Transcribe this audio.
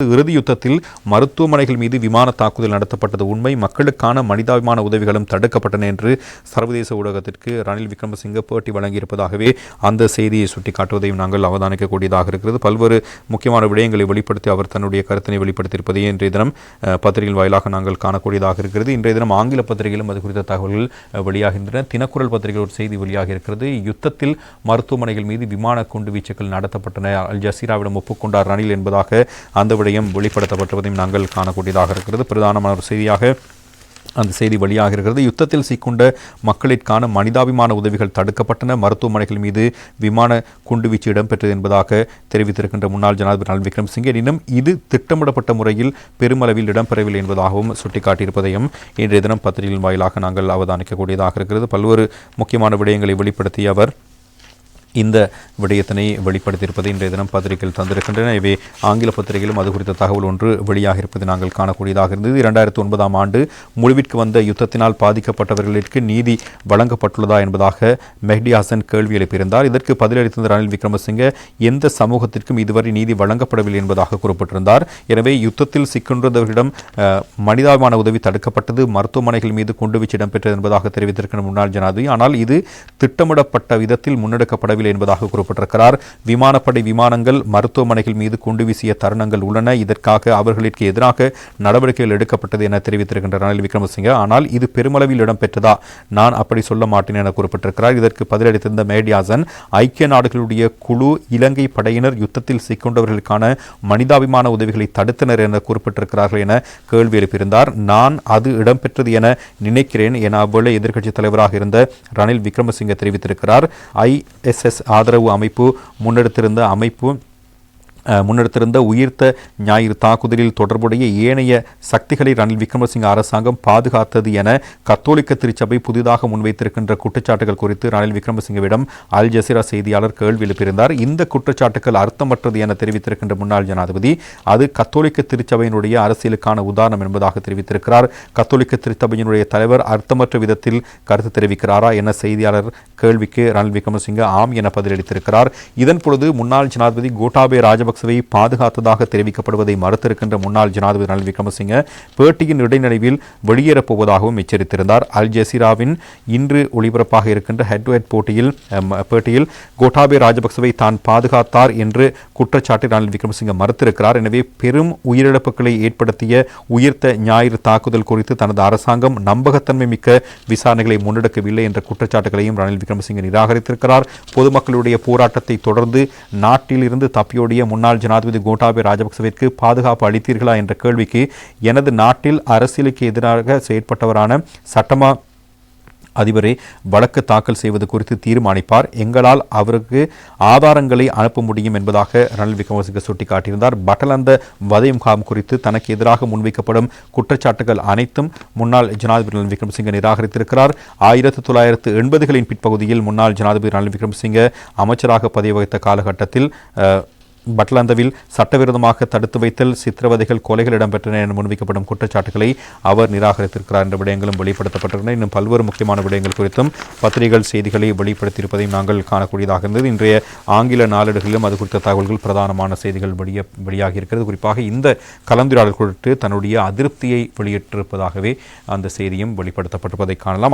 இறுதி யுத்தத்தில் மருத்துவமனைகள் மீது விமான தாக்குதல் நடத்தப்பட்டது உண்மை. மக்களுக்கான மனிதாபிமான உதவிகளும் தடுக்கப்பட்டன என்று சர்வதேச ஊடகத்திற்கு ரணில் விக்ரமசிங்க பேட்டி வழங்கியிருப்பதாகவே அந்த செய்தியை சுட்டிக்காட்டுவதையும் நாங்கள் அவதானிக்கக்கூடியதாக இருக்கிறது. பல்வேறு முக்கியமான விடயங்களை வெளிப்படுத்தி அவர் தன்னுடைய கருத்தினை வெளிப்படுத்தியிருப்பதை இன்றைய தினம் அஹ், பத்திரிகையின் வாயிலாக நாங்கள் காணக்கூடியதாக இருக்கிறது. இன்றைய தினம் ஆங்கில பத்திரிகையிலும் அது குறித்த தகவல்கள் வெளியாகின்றன. தினக்குரல் பத்திரிகை ஒரு செய்தி வெளியாக இருக்கிறது. யுத்தத்தில் மருத்துவமனைகள் மீது விமான குண்டு வீச்சுக்கள் நடத்தப்பட்டன. அல் ஜசீராவிடம் ஒப்புக்கொண்டார் ரணில் என்பதாக அந்த விடயம் வெளிப்படுத்தப்பட்டுவதையும் நாங்கள் காணக்கூடியதாக இருக்கிறது. பிரதானமான ஒரு செய்தியாக அந்த செய்தி வெளியாக இருக்கிறது. யுத்தத்தில் சிக்குண்ட மக்களிற்கான மனிதாபிமான உதவிகள் தடுக்கப்பட்டன. மருத்துவமனைகள் மீது விமான குண்டுவீச்சு இடம்பெற்றது என்பதாக தெரிவித்திருக்கின்ற முன்னாள் ஜனாதிபதி ரணில் விக்ரம்சிங்கே. எனினும் இது திட்டமிடப்பட்ட முறையில் பெருமளவில் இடம்பெறவில்லை என்பதாகவும் சுட்டிக்காட்டியிருப்பதையும் இன்றைய தினம் பத்திரிகையின் வாயிலாக நாங்கள் அவதானிக்கக்கூடியதாக இருக்கிறது. பல்வேறு முக்கியமான விடயங்களை வெளிப்படுத்திய அவர் இந்த விடயத்தினை வெளிப்படுத்தியிருப்பதை இன்றைய தினம் பத்திரிகையில் தந்திருக்கின்றன. இவை ஆங்கில பத்திரிகையிலும் அது குறித்த தகவல் ஒன்று வெளியாக இருப்பதை நாங்கள் காணக்கூடியதாக இருந்தது. இரண்டாயிரத்தி ஒன்பதாம் ஆண்டு முடிவிற்கு வந்த யுத்தத்தினால் பாதிக்கப்பட்டவர்களுக்கு நீதி வழங்கப்பட்டுள்ளதா என்பதாக மெஹ்டி ஹசன் கேள்வி எழுப்பியிருந்தார். இதற்கு பதிலளித்திருந்த ரணில் விக்ரமசிங்க எந்த சமூகத்திற்கும் இதுவரை நீதி வழங்கப்படவில்லை என்பதாக குறிப்பிட்டிருந்தார். எனவே யுத்தத்தில் சிக்கின்றவர்களிடம் மனிதாபிமான உதவி தடுக்கப்பட்டது மருத்துவமனைகள் மீது குண்டுவீச்சு இடம்பெற்றது என்பதாக தெரிவித்திருக்கிற முன்னாள் ஜனாதிபதி. ஆனால் இது திட்டமிடப்பட்ட விதத்தில் முன்னெடுக்கப்பட முன்னெடுக்கப்படவில்லை என்பதாக குறிப்பிட்டிருக்கிறார். விமானப்படை விமானங்கள் மருத்துவமனைகள் மீது குண்டு வீசிய தருணங்கள் உள்ளன. இதற்காக அவர்களுக்கு எதிராக நடவடிக்கைகள் எடுக்கப்பட்டது என தெரிவித்திருக்கின்ற ரணில் விக்ரமசிங்க. ஆனால் இது பெருமளவில் இடம்பெற்றதா? நான் அப்படி சொல்ல மாட்டேன் என குறிப்பிட்டிருக்கிறார். இதற்கு பதிலளித்திருந்த மேடியாசன் ஐக்கிய நாடுகளுடைய குழு இலங்கை படையினர் யுத்தத்தில் சிக்கொண்டவர்களுக்கான மனிதாபிமான உதவிகளை தடுத்தனர் என குறிப்பிட்டிருக்கிறார்கள் என கேள்வி எழுப்பியிருந்தார். நான் அது இடம்பெற்றது என நினைக்கிறேன் என அவ்வேளை எதிர்க்கட்சித் தலைவராக இருந்த ரணில் விக்ரமசிங்க தெரிவித்திருக்கிறார். ஐஎஸ்எஸ் ஆதரவு அமைப்பு முன்னெடுத்திருந்த அமைப்பு முன்னெடுத்திருந்த உயிர்த்த ஞாயிறு தாக்குதலில் தொடர்புடைய ஏனைய சக்திகளை ரணில் விக்ரமசிங்க அரசாங்கம் பாதுகாத்தது என கத்தோலிக்க திருச்சபை புதிதாக முன்வைத்திருக்கின்ற குற்றச்சாட்டுகள் குறித்து ரணில் விக்ரமசிங்கவிடம் அல் ஜசீரா செய்தியாளர் கேள்வி எழுப்பியிருந்தார். இந்த குற்றச்சாட்டுகள் அர்த்தமற்றது என தெரிவித்திருக்கின்ற முன்னாள் ஜனாதிபதி அது கத்தோலிக்க திருச்சபையினுடைய அரசியலுக்கான உதாரணம் என்பதாக தெரிவித்திருக்கிறார். கத்தோலிக்க திருச்சபையினுடைய தலைவர் அர்த்தமற்ற விதத்தில் கருத்து தெரிவிக்கிறாரா என செய்தியாளர் கேள்விக்கு ரணில் விக்ரமசிங்க ஆம் என பதிலளித்திருக்கிறார். இதன் பொழுது முன்னாள் ஜனாதிபதி கோட்டாபே ராஜபக்சவை பாதுகாத்ததாக தெரிவிக்கப்படுவதை மறுத்திருக்கின்ற முன்னாள் ஜனாதிபதி ரணில் விக்ரமசிங்க பேட்டியின் இடைநடுவில் வெளியேறப்போவதாகவும் எச்சரித்திருந்தார். அல் ஜசீராவின் இன்று ஒளிபரப்பாக இருக்கின்ற ஹெட் டு ஹெட் போட்டியில் பேட்டியில் கோட்டாபே ராஜபக்சவை தான் பாதுகாத்தார் என்று குற்றச்சாட்டை ரணில் விக்ரமசிங்க மறுத்திருக்கிறார். எனவே பெரும் உயிரிழப்புகளை ஏற்படுத்திய உயிர்த்த ஞாயிறு தாக்குதல் குறித்து தனது அரசாங்கம் நம்பகத்தன்மை மிக்க விசாரணைகளை முன்னெடுக்கவில்லை என்ற குற்றச்சாட்டுகளையும் ரணில் விக்ரமசிங்க நிராகரித்திருக்கிறார். பொதுமக்களுடைய போராட்டத்தை தொடர்ந்து நாட்டிலிருந்து தப்பியோடிய முன்னாள் முன்னாள் ஜனாதிபதி கோட்டாபே ராஜபக்சவிற்கு பாதுகாப்பு அளித்தீர்களா என்ற கேள்விக்கு எனது நாட்டில் அரசியலுக்கு எதிராக செயற்பட்டவரான சட்டமா அதிபரை வழக்கு தாக்கல் செய்வது குறித்து தீர்மானிப்பார். எங்களால் அவருக்கு ஆதாரங்களை அனுப்ப முடியும் என்பதாக ரணில் விக்ரமசிங்க சுட்டிக்காட்டியிருந்தார். பட்டலந்த வதை முகாம் குறித்து தனக்கு எதிராக முன்வைக்கப்படும் குற்றச்சாட்டுகள் அனைத்தும் முன்னாள் ஜனாதிபதி ரணில் விக்ரமசிங்க நிராகரித்திருக்கிறார். ஆயிரத்தி தொள்ளாயிரத்து எண்பதுகளின் பிற்பகுதியில் முன்னாள் ஜனாதிபதி ரணில் விக்ரமசிங்க அமைச்சராக பதவி வகித்த காலகட்டத்தில் பட்லாந்தவில் சட்டவிரோதமாக தடுத்து வைத்தல் சித்திரவதைகள் கொலைகள் இடம்பெற்றன என முன்வைக்கப்படும் குற்றச்சாட்டுகளை அவர் நிராகரித்திருக்கிறார் என்ற விடயங்களும் வெளிப்படுத்தப்பட்டிருந்தன. இன்னும் பல்வேறு முக்கியமான விடயங்கள் குறித்தும் பத்திரிகைகள் செய்திகளை வெளிப்படுத்தியிருப்பதையும் நாங்கள் காணக்கூடியதாக இருந்தது. இன்றைய ஆங்கில நாளேடுகளிலும் அது குறித்த தகவல்கள் பிரதானமான செய்திகள் வெளிய வெளியாகி இருக்கிறது குறிப்பாக இந்த கலந்துரையாடல் குறித்து தன்னுடைய அதிருப்தியை வெளியிட்டிருப்பதாகவே அந்த செய்தியும் வெளிப்படுத்தப்பட்டிருப்பதை காணலாம்.